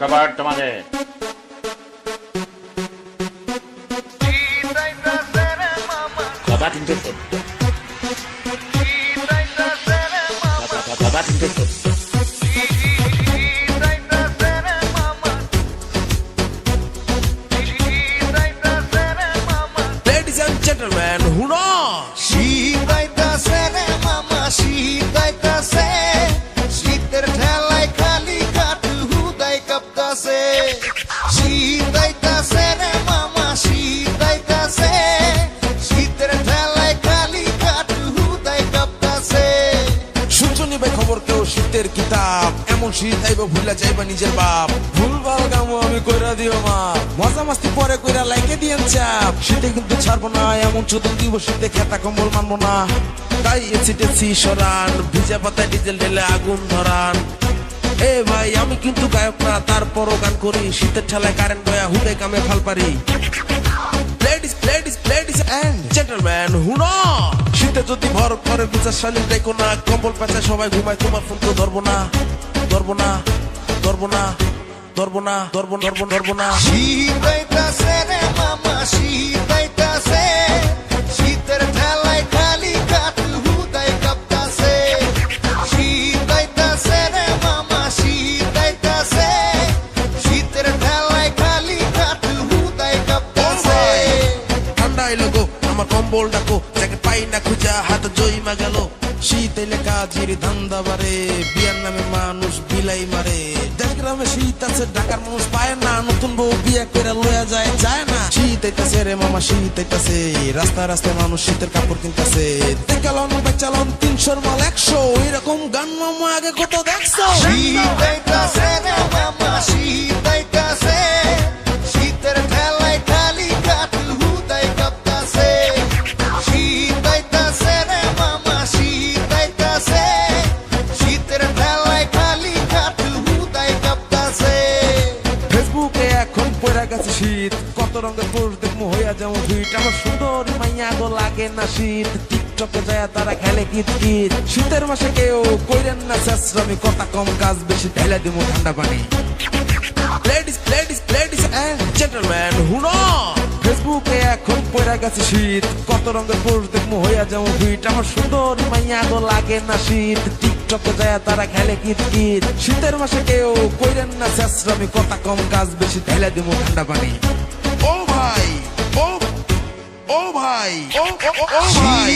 ಕಬಾಟ್ ತಮಗೆ ಕಬಾಟ್ ಇಂಟು ಕಬಾಟ್ ಇಂಟು Ladies and gentlemen, who knows? শীতের কিতাব। এমন শীত আইব ভুলা যাইবা নিজের বাপ। ভুলভাল কামো আমি কইরা দিও মা। মজা মাস্তি পরে কইরা লাইকে দিয়েন চাপ। শীতে কিন্তু ছাড়বো না এমন চোদন দিব শীতে খেতা কম্বল মানবো না। তাই সরান ভিজা ডিজেল ঢেলে আগুন ধরান। এ ভাই আমি কিন্তু গায়ক না তারপরও গান করি। শীতের ঠেলায় কারেন্ট গয়া হুদে কামে ফাল পারি ladies, ladies and gentlemen, হুনো শীতে যদি ভর করে বিচার শালীন দেখো না, কম্বল পেঁচায় সবাই ঘুমায়, তোমার ফোন তো ধরবো না ধরবো না ধরবো না ধরবো না, ধরবো ধরবো ধরবো না। খুঁজা হাত জয়মা গেল। শীত এলে ধান্দা বাড়ে বিয়ার নামে মানুষ বিলাই মারে। গ্রামে শীত আছে, ঢাকার মানুষ পায় না, নতুন বউ বিয়ে করে লয়া যায় যায় না। শীত আইতাছে রে মামা, শীত আইতাছে। রাস্তায় রাস্তায় মানুষ শীতের কাপড় কিনতেছে। দেখালন, বেচালন, তিনশোর মাল একশো। এরকম গান মামা আগে কত দেখছ? রে গেছে শীত। কত রঙের দেখব হইয়া যেমন ফিট। আমার সুন্দর মাইয়া লাগে না শীত। টিকটকে যায় তারা খেলে কিত কিত শীতের মাসে কেউ কইরেন না শেষরামি কথা কম কাজ বেশি, ঢেলে দিব ঠান্ডা পানি। Ladies ladies ladies and gentleman হুনো? ফেসবুকে এখন পড়ে গেছে শীত। কত রঙের পোস্ট দেখব হইয়া যেমন ফিট। আমার সুন্দর মাইয়া গো লাগে না শীত। টিকটকে যায় তারা খেলে কিত কিত শীতের মাসে কেউ কইরেন না শেষরামি কথা কম কাজ বেশি ঢেলে দিব ঠান্ডা পানি। ও ভাই ও ও ভাই ও ও ভাই।